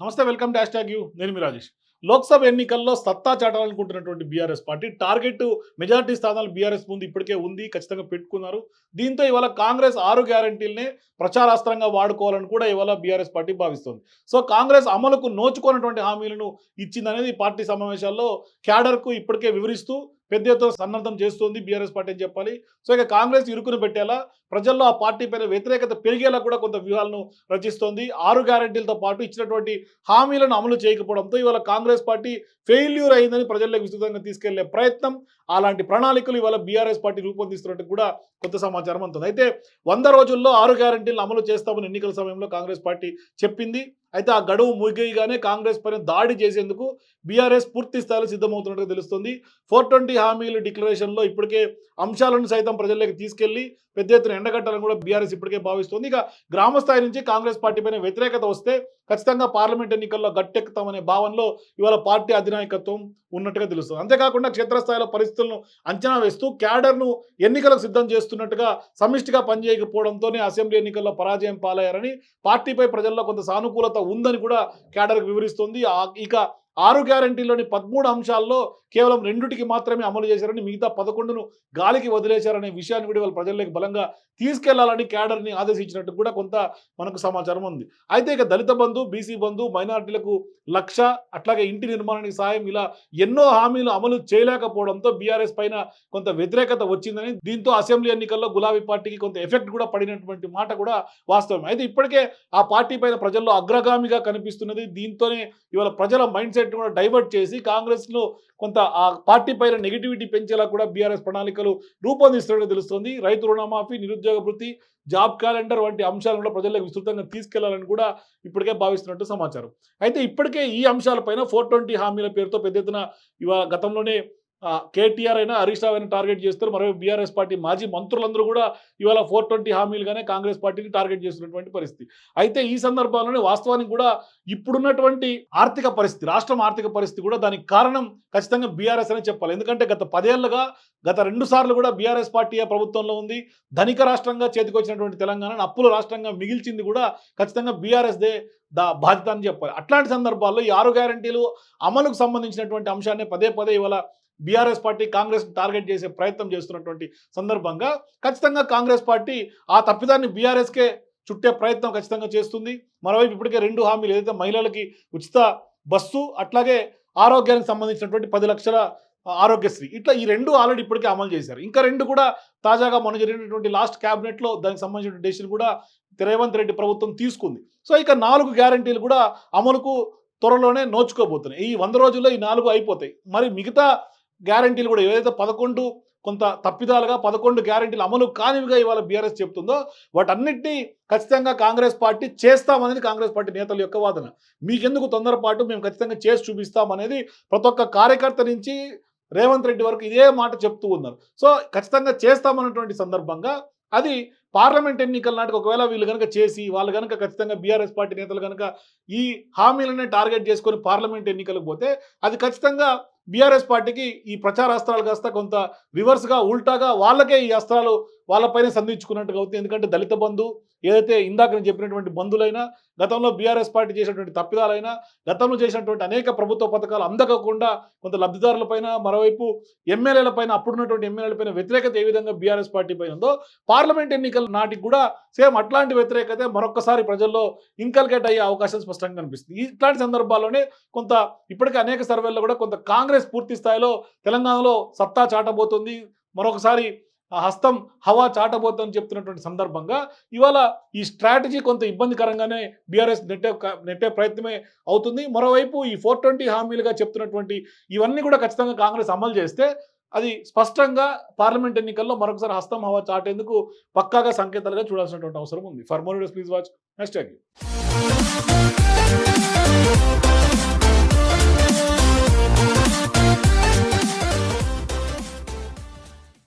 నమస్తే welcome dash tag you. నేను మీ రాజేష్. లోక్సభ ఎన్నికల్లో సత్తా చాటాలనుకుంటున్నటువంటి బీఆర్ఎస్ పార్టీ టార్గెట్ మెజారిటీ స్థానాలు బీఆర్ఎస్ ముందు ఇప్పటికే ఉంది ఖచ్చితంగా పెట్టుకున్నారు. దీంతో ఇవాళ కాంగ్రెస్ ఆరు గ్యారంటీలనే ప్రచారాస్త్రంగా వాడుకోవాలని కూడా ఇవాళ బీఆర్ఎస్ పార్టీ భావిస్తుంది. సో కాంగ్రెస్ అమలుకు నోచుకోనటువంటి హామీలను ఇచ్చిందనేది ఈ పార్టీ సమావేశాల్లో క్యాడర్కు ఇప్పటికే వివరిస్తూ పెద్ద ఎత్తున సన్నద్ధం చేస్తుంది బీఆర్ఎస్ పార్టీ అని చెప్పాలి. సో ఇక కాంగ్రెస్ ఇరుకును పెట్టేలా ప్రజల్లో ఆ పార్టీ పైన వ్యతిరేకత పెరిగేలా కూడా కొంత వ్యూహాలను రచిస్తోంది. ఆరు గ్యారంటీలతో పాటు ఇచ్చినటువంటి హామీలను అమలు చేయకపోవడంతో ఇవాళ కాంగ్రెస్ పార్టీ ఫెయిల్యూర్ అయిందని ప్రజల్లోకి విస్తృతంగా తీసుకెళ్ళే ప్రయత్నం అలాంటి ప్రణాళికలు ఇవాళ బీఆర్ఎస్ పార్టీ రూపొందిస్తున్నట్టు కూడా కొత్త సమాచారం అందుతుంది. అయితే వంద రోజుల్లో ఆరు గ్యారంటీలను అమలు చేస్తామని ఎన్నికల సమయంలో కాంగ్రెస్ పార్టీ చెప్పింది. అయితే ఆ గడువు ముగియగానే కాంగ్రెస్ పైన దాడి చేసేందుకు బీఆర్ఎస్ పూర్తి స్థాయిలో సిద్ధమవుతున్నట్టుగా తెలుస్తుంది. ఫోర్ ట్వంటీ హామీలు డిక్లరేషన్లో ఇప్పటికే అంశాలను సైతం ప్రజల్లోకి తీసుకెళ్ళి పెద్ద ఎత్తున ఎండగట్టాలని కూడా బీఆర్ఎస్ ఇప్పటికే భావిస్తుంది. ఇక గ్రామ స్థాయి నుంచి కాంగ్రెస్ పార్టీ పైన వ్యతిరేకత వస్తే ఖచ్చితంగా పార్లమెంట్ ఎన్నికల్లో గట్టెక్కుతామనే భావనలో ఇవాళ పార్టీ అధినాయకత్వం ఉన్నట్టుగా తెలుస్తుంది. అంతేకాకుండా క్షేత్రస్థాయిలో పరిస్థితులను అంచనా వేస్తూ క్యాడర్ను ఎన్నికలకు సిద్ధం చేస్తున్నట్టుగా సమిష్టిగా పనిచేయకపోవడంతోనే అసెంబ్లీ ఎన్నికల్లో పరాజయం పాలయ్యారని పార్టీపై ప్రజల్లో కొంత సానుకూలత ఉందని కూడా క్యాడర్కు వివరిస్తుంది. ఆ- ఇక ఆరు గ్యారంటీలోని పదమూడు అంశాల్లో కేవలం రెండుటికి మాత్రమే అమలు చేశారని మిగతా పదకొండును గాలికి వదిలేశారనే విషయాన్ని కూడా వాళ్ళు ప్రజల్లోకి బలంగా తీసుకెళ్ళాలని క్యాడర్ని ఆదేశించినట్టు కూడా కొంత మనకు సమాచారం ఉంది. అయితే ఇక దళిత బంధు బీసీ బంధు మైనార్టీలకు లక్ష అట్లాగే ఇంటి నిర్మాణానికి సాయం ఇలా ఎన్నో హామీలు అమలు చేయలేకపోవడంతో బీఆర్ఎస్ పైన కొంత వ్యతిరేకత వచ్చిందని దీంతో అసెంబ్లీ ఎన్నికల్లో గులాబీ పార్టీకి కొంత ఎఫెక్ట్ కూడా పడినటువంటి మాట కూడా వాస్తవం. అయితే ఇప్పటికే ఆ పార్టీ పైన ప్రజల్లో అగ్రగామిగా కనిపిస్తున్నది. దీంతోనే ఇవాళ ప్రజల మైండ్ సెట్ కూడా డైవర్ట్ చేసి కాంగ్రెస్లో కొంత ఆ పార్టీ పైన నెగిటివిటీ పెంచేలా కూడా బీఆర్ఎస్ ప్రణాళికలు రూపొందిస్తున్నట్టు తెలుస్తుంది. రైతు రుణమాఫీ నిరుద్యోగ వృత్తి జాబ్ క్యాలెండర్ వంటి అంశాలను కూడా ప్రజలకు విస్తృతంగా తీసుకెళ్ళాలని కూడా ఇప్పటికే భావిస్తున్నట్టు సమాచారం. అయితే ఇప్పటికే ఈ అంశాలపైన ఫోర్ ట్వంటీ హామీల పేరుతో పెద్ద ఎత్తున ఇవాళ గతంలోనే కేటీఆర్ అయినా హరీష్ రావు అయినా టార్గెట్ చేస్తారు. మరియు బీఆర్ఎస్ పార్టీ మాజీ మంత్రులందరూ కూడా ఇవాళ ఫోర్ ట్వంటీ హామీలుగానే కాంగ్రెస్ పార్టీని టార్గెట్ చేస్తున్నటువంటి పరిస్థితి. అయితే ఈ సందర్భంలోనే వాస్తవానికి కూడా ఇప్పుడున్నటువంటి ఆర్థిక పరిస్థితి రాష్ట్రం ఆర్థిక పరిస్థితి కూడా దానికి కారణం ఖచ్చితంగా బీఆర్ఎస్ అనే చెప్పాలి. ఎందుకంటే గత పదేళ్ళుగా గత రెండు సార్లు కూడా బీఆర్ఎస్ పార్టీ ప్రభుత్వంలో ఉంది? ధనిక రాష్ట్రంగా చేతికొచ్చినటువంటి తెలంగాణ అప్పుల రాష్ట్రంగా మిగిల్చింది కూడా ఖచ్చితంగా బీఆర్ఎస్దే దా బాధ్యత అని చెప్పాలి. అట్లాంటి సందర్భాల్లో ఈ ఆరు గ్యారంటీలు అమలుకు సంబంధించినటువంటి అంశాన్ని పదే పదే ఇవాళ బీఆర్ఎస్ పార్టీ కాంగ్రెస్ టార్గెట్ చేసే ప్రయత్నం చేస్తున్నటువంటి సందర్భంగా ఖచ్చితంగా కాంగ్రెస్ పార్టీ ఆ తప్పిదాన్ని బీఆర్ఎస్కే చుట్టే ప్రయత్నం ఖచ్చితంగా చేస్తుంది. మరోవైపు ఇప్పటికే రెండు హామీలు ఏదైతే మహిళలకి ఉచిత బస్సు అట్లాగే ఆరోగ్యానికి సంబంధించినటువంటి పది లక్షల ఆరోగ్యశ్రీ ఇట్లా ఈ రెండు ఆల్రెడీ ఇప్పటికే అమలు చేశారు. ఇంకా రెండు కూడా తాజాగా మొన్న జరిగినటువంటి లాస్ట్ క్యాబినెట్లో దానికి సంబంధించిన డెసిషన్ కూడా రేవంత్ రెడ్డి ప్రభుత్వం తీసుకుంది. సో ఇక నాలుగు గ్యారంటీలు కూడా అమలుకు త్వరలోనే నోచుకోబోతున్నాయి. ఈ వంద రోజుల్లో ఈ నాలుగు అయిపోతాయి. మరి మిగతా గ్యారంటీలు కూడా ఏదైతే పదకొండు కొంత తప్పిదాలుగా పదకొండు గ్యారంటీలు అమలు కానివిగా ఇవాళ బీఆర్ఎస్ చెప్తుందో వాటన్నిటినీ ఖచ్చితంగా కాంగ్రెస్ పార్టీ చేస్తామనేది కాంగ్రెస్ పార్టీ నేతల యొక్క వాదన. మీకెందుకు తొందరపాటు మేము ఖచ్చితంగా చేసి చూపిస్తామనేది ప్రతి ఒక్క కార్యకర్త నుంచి రేవంత్ రెడ్డి వరకు ఇదే మాట చెప్తూ ఉన్నారు. సో ఖచ్చితంగా చేస్తామన్నటువంటి సందర్భంగా అది పార్లమెంట్ ఎన్నికల నాటికి ఒకవేళ వీళ్ళు కనుక చేసి వాళ్ళు కనుక ఖచ్చితంగా బీఆర్ఎస్ పార్టీ నేతలు కనుక ఈ హామీలనే టార్గెట్ చేసుకొని పార్లమెంట్ ఎన్నికలకు పోతే అది ఖచ్చితంగా బీఆర్ఎస్ పార్టీకి ఈ ప్రచార అస్త్రాలు కాస్త కొంత రివర్స్గా ఉల్టాగా వాళ్ళకే ఈ అస్త్రాలు వాళ్ళపైనే సంధించుకున్నట్టుగా అవుతుంది. ఎందుకంటే దళిత బంధు ఏదైతే ఇందాక నేను చెప్పినటువంటి బంధులైనా గతంలో బీఆర్ఎస్ పార్టీ చేసినటువంటి తప్పిదాలైనా గతంలో చేసినటువంటి అనేక ప్రభుత్వ పథకాలు అందకకుండా కొంత లబ్ధిదారులపైన మరోవైపు ఎమ్మెల్యేల పైన అప్పుడున్నటువంటి ఎమ్మెల్యేల పైన వ్యతిరేకత ఏ విధంగా బీఆర్ఎస్ పార్టీ పైన ఉందో పార్లమెంట్ ఎన్నికల నాటికి కూడా సేమ్ అట్లాంటి వ్యతిరేకత మరొకసారి ప్రజల్లో ఇంకల్కేట్ అయ్యే అవకాశం స్పష్టంగా కనిపిస్తుంది. ఇట్లాంటి సందర్భాల్లోనే కొంత ఇప్పటికే అనేక సర్వేల్లో కూడా కొంత కాంగ్రెస్ పూర్తి స్థాయిలో తెలంగాణలో సత్తా చాటబోతుంది. మరొకసారి హస్తం హవా చాటబోతుందని చెప్తున్నటువంటి సందర్భంగా ఇవాళ ఈ స్ట్రాటజీ కొంత ఇబ్బందికరంగానే బీఆర్ఎస్ నెట్టే నెట్టే ప్రయత్నమే అవుతుంది. మరోవైపు ఈ ఫోర్ ట్వంటీ హామీలుగా చెప్తున్నటువంటి ఇవన్నీ కూడా ఖచ్చితంగా కాంగ్రెస్ అమలు చేస్తే అది స్పష్టంగా పార్లమెంట్ ఎన్నికల్లో మరొకసారి హస్తం హవా చాటేందుకు పక్కాగా సంకేతాలుగా చూడాల్సినటువంటి అవసరం ఉంది. For more please watch. Next